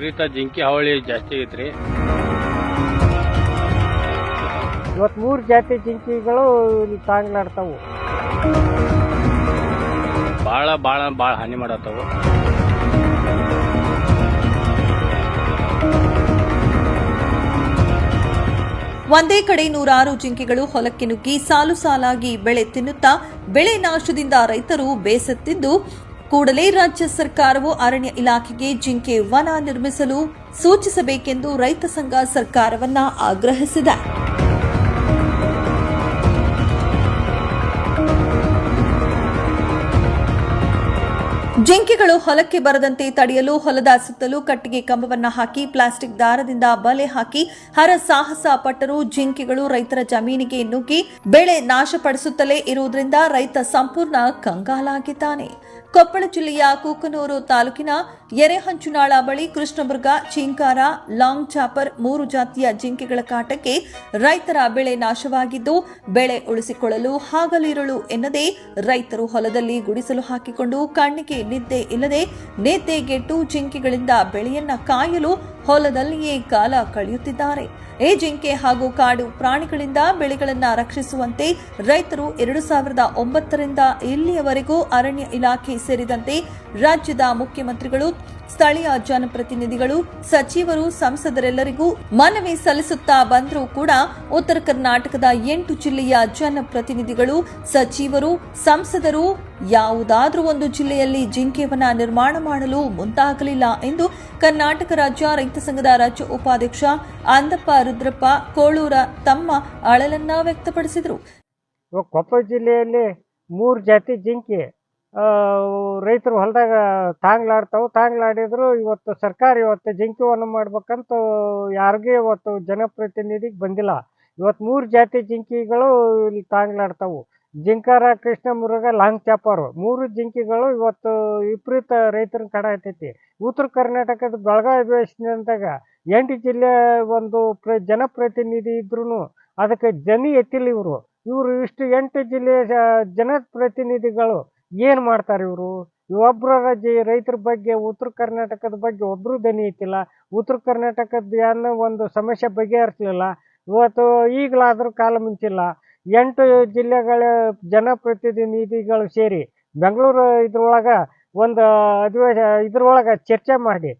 ವಿಪರೀತ ಜಿಂಕಿ ಹಾವಳಿ ಜಾಸ್ತಿ ಐತ್ರಿ. ಇವತ್ತು ಮೂರು ಜಾತಿ ಜಿಂಕಿಗಳು ಇಲ್ಲಿ ತಾಂಗ್ಲಾಡ್ತಾವು ಭಾಳ ಭಾಳ ಭಾಳ ಹಾನಿ ಮಾಡತ್ತವು. ಒಂದೇ ಕಡೆ ನೂರಾರು ಜಿಂಕೆಗಳು ಹೊಲಕ್ಕೆ ನುಗ್ಗಿ ಸಾಲು ಸಾಲಾಗಿ ಬೆಳೆ ತಿನ್ನುತ್ತಾ ಬೆಳೆ ನಾಶದಿಂದ ರೈತರು ಬೇಸತ್ತಿದ್ದು ಕೂಡಲೇ ರಾಜ್ಯ ಸರ್ಕಾರವು ಅರಣ್ಯ ಇಲಾಖೆಗೆ ಜಿಂಕೆ ವನ ನಿರ್ಮಿಸಲು ಸೂಚಿಸಬೇಕೆಂದು ರೈತ ಸಂಘ ಸರ್ಕಾರವನ್ನ ಆಗ್ರಹಿಸಿದೆ. ಜಿಂಕೆಗಳು ಹೊಲಕ್ಕೆ ಬರದಂತೆ ತಡೆಯಲು ಹೊಲದ ಸುತ್ತಲೂ ಕಟ್ಟಿಗೆ ಕಂಬವನ್ನು ಹಾಕಿ ಪ್ಲಾಸ್ಟಿಕ್ ದಾರದಿಂದ ಬಲೆ ಹಾಕಿ ಹರ ಸಾಹಸ ಪಟ್ಟರು ಜಿಂಕೆಗಳು ರೈತರ ಜಮೀನಿಗೆ ನುಗ್ಗಿ ಬೆಳೆ ನಾಶಪಡಿಸುತ್ತಲೇ ಇರುವುದರಿಂದ ರೈತ ಸಂಪೂರ್ಣ ಕಂಗಾಲಾಗಿದ್ದಾನೆ. ಕೊಪ್ಪಳ ಜಿಲ್ಲೆಯ ಕೂಕನೂರು ತಾಲೂಕಿನ ಎರೆಹಂಚುನಾಳ ಬಳಿ ಕೃಷ್ಣಮೃಗ, ಚಿಂಕಾರ, ಲಾಂಗ್ ಚಾಪರ್ ಮೂರು ಜಾತಿಯ ಜಿಂಕೆಗಳ ಕಾಟಕ್ಕೆ ರೈತರ ಬೆಳೆ ನಾಶವಾಗಿದ್ದು, ಬೆಳೆ ಉಳಿಸಿಕೊಳ್ಳಲು ಹಾಗಲಿರುಳು ಎನ್ನದೇ ರೈತರು ಹೊಲದಲ್ಲಿ ಗುಡಿಸಲು ಹಾಕಿಕೊಂಡು ಕಣ್ಣಿಗೆ ನಿದ್ದೆ ಇಲ್ಲದೆ, ನಿದ್ದೆಗೆಟ್ಟು ಜಿಂಕೆಗಳಿಂದ ಬೆಳೆಯನ್ನ ಕಾಯಲು ಹೊಲದಲ್ಲಿಯೇ ಕಾಲ ಕಳೆಯುತ್ತಿದ್ದಾರೆ. ಈ ಜಿಂಕೆ ಹಾಗೂ ಕಾಡು ಪ್ರಾಣಿಗಳಿಂದ ಬೆಳೆಗಳನ್ನ ರಕ್ಷಿಸುವಂತೆ ರೈತರು ಎರಡು ಸಾವಿರದ ಒಂಬತ್ತರಿಂದ ಇಲ್ಲಿಯವರೆಗೂ ಅರಣ್ಯ ಇಲಾಖೆ ಸೇರಿದಂತೆ ರಾಜ್ಯದ ಮುಖ್ಯಮಂತ್ರಿಗಳು ಸ್ಥಳೀಯ ಜನಪ್ರತಿನಿಧಿಗಳು, ಸಚಿವರು, ಸಂಸದರೆಲ್ಲರಿಗೂ ಮನವಿ ಸಲ್ಲಿಸುತ್ತಾ ಬಂದರೂ ಕೂಡ ಉತ್ತರ ಕರ್ನಾಟಕದ ಎಂಟು ಜಿಲ್ಲೆಯ ಜನಪ್ರತಿನಿಧಿಗಳು, ಸಚಿವರು, ಸಂಸದರು ಯಾವುದಾದ್ರೂ ಒಂದು ಜಿಲ್ಲೆಯಲ್ಲಿ ಜಿಂಕೆವನ ನಿರ್ಮಾಣ ಮಾಡಲು ಮುಂದಾಗಲಿಲ್ಲ ಎಂದು ಕರ್ನಾಟಕ ರಾಜ್ಯ ರೈತ ಸಂಘದ ರಾಜ್ಯ ಉಪಾಧ್ಯಕ್ಷ ಅಂದಪ್ಪ ರುದ್ರಪ್ಪ ಕೋಳೂರ ತಮ್ಮ ಅಳಲನ್ನ ವ್ಯಕ್ತಪಡಿಸಿದರು. ಕೊಪ್ಪಳ ಜಿಲ್ಲೆಯಲ್ಲಿ ಮೂರು ಜಾತಿ ಜಿಂಕಿ. ರೈತರು ಹೊಲದಾಗ ತಾಂಗ್ಲಾಡ್ತಾವು. ತಾಂಗ್ಲಾಡಿದ್ರು ಇವತ್ತು ಸರ್ಕಾರ ಇವತ್ತು ಜಿಂಕಿ ವನ ಮಾಡ್ಬೇಕಂತ ಯಾರಿಗೂ ಇವತ್ತು ಜನಪ್ರತಿನಿಧಿಗೆ ಬಂದಿಲ್ಲ. ಇವತ್ತು ಮೂರು ಜಾತಿ ಜಿಂಕಿಗಳು ಇಲ್ಲಿ ತಾಂಗ್ಲಾಡ್ತಾವು. ಜಿಂಕಾರ, ಕೃಷ್ಣ ಮುರುಗ ಲಾಂಗ್ ಚಾಪರ್ ಮೂರು ಜಿಂಕಿಗಳು ಇವತ್ತು ವಿಪರೀತ ರೈತರ ಕಡ ಐತೈತಿ ಉತ್ತರ ಕರ್ನಾಟಕದ ಬೆಳಗಾವಿ ಅಧಿವೇಶನದಾಗ ಎಂಟು ಜಿಲ್ಲೆ ಒಂದು ಪ್ರ, ಜನಪ್ರತಿನಿಧಿ ಇದ್ರೂ ಅದಕ್ಕೆ ಜನಿ ಎತ್ತಿಲ್ಲ ಇವರು. ಇವರು ಇಷ್ಟು ಎಂಟು ಜಿಲ್ಲೆಯ ಜನಪ್ರತಿನಿಧಿಗಳು ಏನು ಮಾಡ್ತಾರೆ ಇವರು? ಒಬ್ಬರ ರಾಜ್ಯ ರೈತರ ಬಗ್ಗೆ, ಉತ್ತರ ಕರ್ನಾಟಕದ ಬಗ್ಗೆ ಒಬ್ಬರು ದನಿ ಐತಿಲ್ಲ. ಉತ್ತರ ಕರ್ನಾಟಕದ ಏನೋ ಒಂದು ಸಮಸ್ಯೆ ಬಗೆಹರಿಸಲಿಲ್ಲ. ಇವತ್ತು ಈಗಲಾದರೂ ಕಾಲ ಮುಂಚಿಲ್ಲ. ಎಂಟು ಜಿಲ್ಲೆಗಳ ಜನಪ್ರತಿನಿಧಿಗಳು ಸೇರಿ ಬೆಂಗಳೂರು ಇದ್ರೊಳಗೆ ಒಂದು ಅಧಿವೇಶ, ಇದ್ರೊಳಗೆ ಚರ್ಚೆ ಮಾಡಿ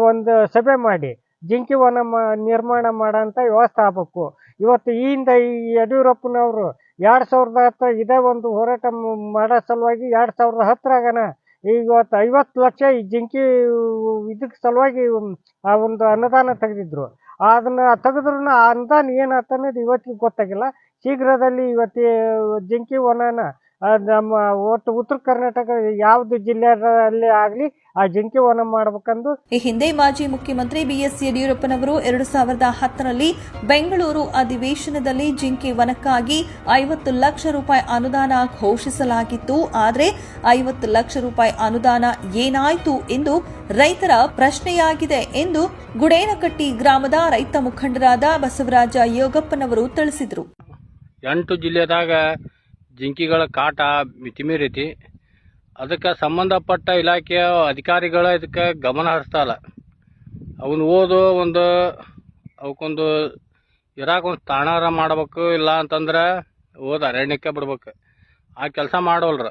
ಒಂದು ಸಭೆ ಮಾಡಿ, ಜಿಂಕಿ ವನ ಮ- ನಿರ್ಮಾಣ ಮಾಡೋಂಥ ವ್ಯವಸ್ಥೆ ಆಗ್ಬೇಕು ಇವತ್ತು ಈ ಹಿಂದೆ ಈ ಯಡಿಯೂರಪ್ಪನವರು ಎರಡು ಸಾವಿರದ ಹತ್ತು ಇದೇ ಒಂದು ಹೋರಾಟ ಮಾಡೋ ಸಲುವಾಗಿ ಎರಡು ಸಾವಿರದ ಹತ್ತರಾಗನ ಇವತ್ತು ಐವತ್ತು ಲಕ್ಷ ಈ ಜಿಂಕಿ ಇದಕ್ಕೆ ಸಲುವಾಗಿ ಆ ಒಂದು ಅನುದಾನ ತೆಗೆದಿದ್ರು. ಅದನ್ನ ತೆಗೆದ್ರೂ ಆ ಅನುದಾನ ಏನಾಯ್ತು ಅನ್ನೋದು ಇವತ್ತಿಗೆ ಗೊತ್ತಾಗಿಲ್ಲ. ಶೀಘ್ರದಲ್ಲಿ ಇವತ್ತು ಜಿಂಕಿ ವನನ ನಮ್ಮ ಒಟ್ಟು ಉತ್ತರ ಕರ್ನಾಟಕ ಯಾವ್ದು ಜಿಲ್ಲೆಯಲ್ಲಿ ಆಗಲಿ ಆ ಜಿಂಕೆ ವನ ಮಾಡಬೇಕಂದು. ಈ ಹಿಂದೆ ಮಾಜಿ ಮುಖ್ಯಮಂತ್ರಿ ಬಿಎಸ್ ಯಡಿಯೂರಪ್ಪನವರು ಎರಡು ಸಾವಿರದ ಹತ್ತರಲ್ಲಿ ಬೆಂಗಳೂರು ಅಧಿವೇಶನದಲ್ಲಿ ಜಿಂಕೆ ವನಕ್ಕಾಗಿ ಐವತ್ತು ಲಕ್ಷ ರೂಪಾಯಿ ಅನುದಾನ ಘೋಷಿಸಲಾಗಿತ್ತು. ಆದರೆ ಐವತ್ತು ಲಕ್ಷ ರೂಪಾಯಿ ಅನುದಾನ ಏನಾಯಿತು ಎಂದು ರೈತರ ಪ್ರಶ್ನೆಯಾಗಿದೆ ಎಂದು ಗುಡೇನಕಟ್ಟಿ ಗ್ರಾಮದ ರೈತ ಮುಖಂಡರಾದ ಬಸವರಾಜ ಯೋಗಪ್ಪನವರು ತಿಳಿಸಿದರು. ಎಂಟು ಜಿಲ್ಲೆದಾಗ ಜಿಂಕಿಗಳ ಕಾಟ ಮಿತಿಮೀರೈತಿ ಅದಕ್ಕೆ ಸಂಬಂಧಪಟ್ಟ ಇಲಾಖೆಯ ಅಧಿಕಾರಿಗಳು ಇದಕ್ಕೆ ಗಮನ ಹರಿಸ್ತಾರ ಅವನು ಓದು ಒಂದು, ಅವಕ್ಕೊಂದು ಇರಾಕೊಂದು ತಾಣಾರ ಮಾಡ್ಬೇಕು ಇಲ್ಲ ಅಂತಂದ್ರೆ ಓದು ಅರಣ್ಯಕ್ಕೆ ಬಿಡ್ಬೇಕು. ಆ ಕೆಲಸ ಮಾಡೋಲ್ರ.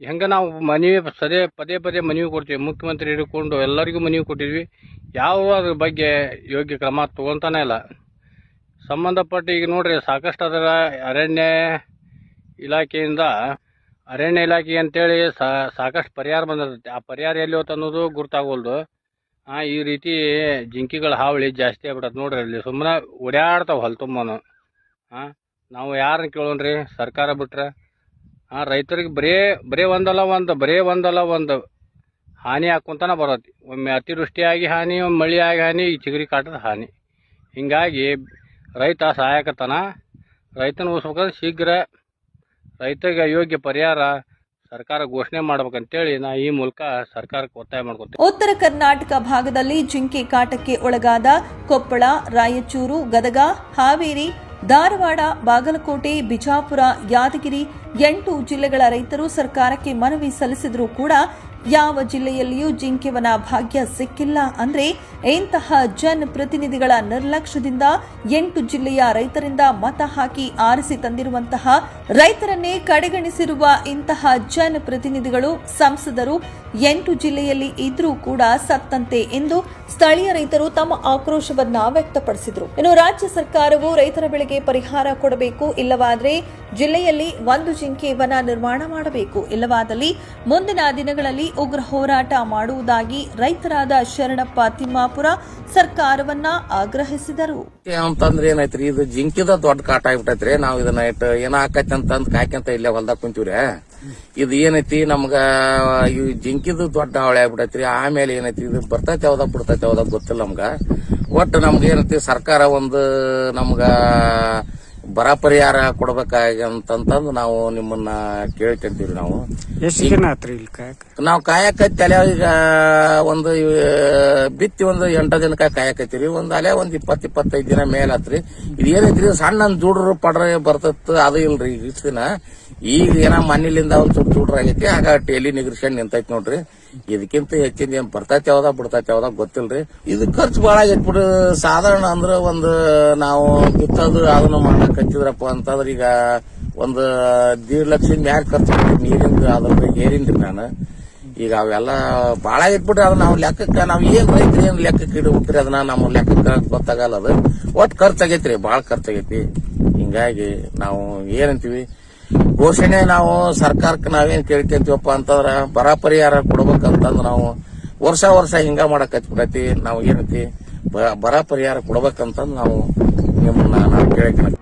ಹೆಂಗೆ ನಾವು ಮನವಿ ಸದೇ ಪದೇ ಪದೇ ಮನವಿ ಕೊಡ್ತೀವಿ. ಮುಖ್ಯಮಂತ್ರಿ ಹಿಡ್ಕೊಂಡು ಎಲ್ಲರಿಗೂ ಮನವಿ ಕೊಟ್ಟಿದ್ವಿ. ಯಾವ ಅದ್ರ ಬಗ್ಗೆ ಯೋಗ್ಯ ಕ್ರಮ ತಗೊಂತಾನೆ ಇಲ್ಲ. ಸಂಬಂಧಪಟ್ಟ ಈಗ ನೋಡ್ರಿ, ಸಾಕಷ್ಟು ಅದರ ಅರಣ್ಯ ಇಲಾಖೆಯಿಂದ ಅರಣ್ಯ ಇಲಾಖೆ ಅಂತೇಳಿ ಸಾಕಷ್ಟು ಪರಿಹಾರ ಬಂದಿರ್ತೈತಿ. ಆ ಪರಿಹಾರ ಎಲ್ಲಿ ಹೋತ್ ಅನ್ನೋದು ಗುರ್ತಾಗೋಲ್ದು. ಈ ರೀತಿ ಜಿಂಕಿಗಳ ಹಾವಳಿ ಜಾಸ್ತಿ ಆಗ್ಬಿಡತ್ತೆ ನೋಡ್ರಿ ಅಲ್ಲಿ. ಸುಮ್ಮನೆ ಓಡಾಡ್ತಾವೆ ಹೊಲ ತುಂಬನು. ಹಾಂ ನಾವು ಯಾರನ್ನ ಕೇಳೋಣ್ರಿ? ಸರ್ಕಾರ ಬಿಟ್ರೆ? ಹಾಂ ರೈತರಿಗೆ ಬರೇ ಬರೇ ಒಂದಲ್ಲ ಒಂದು, ಬರೇ ಒಂದಲ್ಲ ಒಂದು ಹಾನಿ ಹಾಕೊಂತಾನೆ ಬರತ್ತೆ. ಒಮ್ಮೆ ಅತಿವೃಷ್ಟಿಯಾಗಿ ಹಾನಿ, ಒಮ್ಮೆ ಮಳೆಯಾಗಿ ಹಾನಿ, ಈ ಚಿಗರಿ ಕಾಟದ ಹಾನಿ. ಹೀಗಾಗಿ ರೈತ ಸಹಾಯಕತನ, ರೈತನ ಉಳಿಸ್ಬೇಕಂದ್ರೆ ಶೀಘ್ರ ರೈತಗೆ ಯೋಗ್ಯ ಪರಿಹಾರ ಸರ್ಕಾರ ಘೋಷಣೆ ಮಾಡ್ಬೇಕಂತೇಳಿ ನಾ ಈ ಮೂಲಕ ಸರ್ಕಾರಕ್ಕೆ ಒತ್ತಾಯ ಮಾಡ್ಕೊತೀನಿ. ಉತ್ತರ ಕರ್ನಾಟಕ ಭಾಗದಲ್ಲಿ ಜಿಂಕೆ ಕಾಟಕ್ಕೆ ಒಳಗಾದ ಕೊಪ್ಪಳ, ರಾಯಚೂರು, ಗದಗ, ಹಾವೇರಿ, ಧಾರವಾಡ, ಬಾಗಲಕೋಟೆ, ಬಿಜಾಪುರ, ಯಾದಗಿರಿ ಎಂಟು ಜಿಲ್ಲೆಗಳ ರೈತರು ಸರ್ಕಾರಕ್ಕೆ ಮನವಿ ಸಲ್ಲಿಸಿದರೂ ಕೂಡ ಯಾವ ಜಿಲ್ಲೆಯಲ್ಲಿಯೂ ಜಿಂಕೆವನ ಭಾಗ್ಯ ಸಿಕ್ಕಿಲ್ಲ ಅಂದ್ರೆ ಇಂತಹ ಜನಪ್ರತಿನಿಧಿಗಳ ನಿರ್ಲಕ್ಷ್ಯದಿಂದ ಎಂಟು ಜಿಲ್ಲೆಯ ರೈತರಿಂದ ಮತ ಹಾಕಿ ಆರಿಸಿ ತಂದಿರುವಂತಹ ರೈತರನ್ನೇ ಕಡೆಗಣಿಸಿರುವ ಇಂತಹ ಜನಪ್ರತಿನಿಧಿಗಳು ಸಂಸದರು ಎಂಟು ಜಿಲ್ಲೆಯಲ್ಲಿ ಇದ್ರೂ ಕೂಡ ಸತ್ತಂತೆ ಎಂದು ಸ್ಥಳೀಯ ರೈತರು ತಮ್ಮ ಆಕ್ರೋಶವನ್ನ ವ್ಯಕ್ತಪಡಿಸಿದರು. ಇನ್ನು ರಾಜ್ಯ ಸರ್ಕಾರವು ರೈತರ ಬೆಳೆಗೆ ಪರಿಹಾರ ಕೊಡಬೇಕು, ಇಲ್ಲವಾದರೆ ಜಿಲ್ಲೆಯಲ್ಲಿ ಒಂದು ಜಿಂಕೆ ವನ ನಿರ್ಮಾಣ ಮಾಡಬೇಕು. ಇಲ್ಲವಾದಲ್ಲಿ ಮುಂದಿನ ದಿನಗಳಲ್ಲಿ ಉಗ್ರ ಹೋರಾಟ ಮಾಡುವುದಾಗಿ ರೈತರಾದ ಶರಣಪ್ಪ ತಿಮ್ಮಾಪುರ ಸರ್ಕಾರವನ್ನ ಆಗ್ರಹಿಸಿದರು. ಅಂತಂದ್ರೆ ಏನೈತ್ರಿ ಇದು ಜಿಂಕಿದ ದೊಡ್ಡ ಕಾಟ ಆಗ್ಬಿಟ್ಟೈತ್ರಿ. ನಾವು ಇದನ್ನ ಇಟ್ಟು ಏನ ಆಕೈತಿ ಅಂತಂದ್ ಕಾಯ್ಕಂತ ಇಲ್ಲೇ ಹೊಲ್ದಾಗ ಕುಂತೀವ್ರಿ. ಇದು ಏನೈತಿ? ನಮ್ಗ, ಈ ಜಿಂಕಿದು ದೊಡ್ಡ ಹಾವಳಿ ಆಗ್ಬಿಟ್ಟೈತ್ರಿ. ಆಮೇಲೆ ಏನೈತಿ ಇದು ಬರ್ತೈತೆ ಯಾವ್ದಾಗ ಬಿಡ್ತೈತೆ ಯಾವ್ದಾಗ ಗೊತ್ತಿಲ್ಲ ನಮ್ಗ. ಒಟ್ಟು ನಮ್ಗೆ ಏನೈತಿ? ಸರ್ಕಾರ ಒಂದು ನಮ್ಗ ಬರ ಪರಿಹಾರ ಕೊಡ್ಬೇಕಾಗಂತಂದು ನಾವು ನಿಮ್ಮನ್ನ ಕೇಳ್ಕೊಂತೀವಿ ನಾವು. ಎಷ್ಟು ದಿನ ಆತ್ರಿ ಇಲ್ಲಿ ಕಾಯಕ? ನಾವು ಕಾಯಕ ಅಲೆ ಈಗ ಒಂದು ಬಿತ್ತಿ ಒಂದು ಎಂಟ ದಿನಕ ಕಾಯಕತ್ತೀವಿ ಒಂದು ಅಲೆ ಒಂದ್ ಇಪ್ಪತ್ ಇಪ್ಪತ್ತೈದು ದಿನ ಮೇಲೆ ಆತ್ರಿ. ಇದು ಏನೈತ್ರಿ ಸಣ್ಣ ಜೂಡ್ರು ಪಡ್ರ ಬರ್ತತ್ ಅದು ಇಲ್ರಿ ಈಗ ಇಷ್ಟ್ ದಿನ. ಈಗ ಏನ ಮಣ್ಣಿಲಿಂದ ಒಂದ್ ಸ್ವಲ್ಪ ಜೂಡ್ರ ಆಗೈತಿ ಆಗ ಟೇಲಿ ನಿಗರ್ಸ್ಕೊಂಡ್ ನಿಂತೈತಿ ನೋಡ್ರಿ. ಇದಕ್ಕಿಂತ ಹೆಚ್ಚಿನ ಏನ್ ಬರ್ತೈತಿ ಯಾವ್ದ, ಬಿಡ್ತೈತಿ ಯಾವ್ದ ಗೊತ್ತಿಲ್ರಿ. ಇದು ಖರ್ಚು ಬಹಳ ಆಗಿಟ್ಬಿಟ್ಟು ಸಾಧಾರಣ ಅಂದ್ರ ಒಂದು ನಾವು ಬಿತ್ತೋದು ಅದನ್ನು ಮಾಡಕ್ ಹಚ್ಚಿದ್ರಪ್ಪ ಅಂತಂದ್ರ ಈಗ ಒಂದು ದೀಡ್ ಲಕ್ಷ ಮ್ಯಾಗ ಖರ್ಚು ನೀರಿಂದ, ಅದ್ರ ಏರಿನ್ರಿ ನಾನು. ಈಗ ಅವೆಲ್ಲ ಬಹಳ ಇಟ್ಬಿಟ್ರೆ ಅದನ್ನ ನಾವು ಲೆಕ್ಕಕ್ಕೆ, ನಾವ್ ಏನ್ ರೈತರು ಏನ್ ಲೆಕ್ಕಕ್ಕೆ ಇಡ್ಬೇಕ್ರಿ ಅದನ್ನ ನಮ್ಮ ಲೆಕ್ಕಕ್ಕೆ ಗೊತ್ತಾಗಲ್ಲ ಅದು. ಒಟ್ಟು ಖರ್ಚಾಗೈತ್ರಿ ಭಾಳ ಖರ್ಚಾಗೈತಿ ಹಿಂಗಾಗಿ ನಾವು ಏನಂತೀವಿ ಘೋಷಣೆ ನಾವು ಸರ್ಕಾರಕ್ಕೆ ನಾವೇನು ಕೇಳ್ಕೊಂತೀವಪ್ಪ ಅಂತಂದ್ರ ಬರ ಪರಿಹಾರ ಕೊಡ್ಬೇಕಂತಂದ್ರ ನಾವು ವರ್ಷ ವರ್ಷ ಹಿಂಗ ಮಾಡಕ್ ಹಚ್ಬಿಡತಿ ನಾವು ಏನೈತಿ ಬರ ಪರಿಹಾರ ಕೊಡ್ಬೇಕಂತಂದ್ ನಾವು ನಿಮ್ಮನ್ನ ನಾವು ಕೇಳ್ಕೊಳಕ್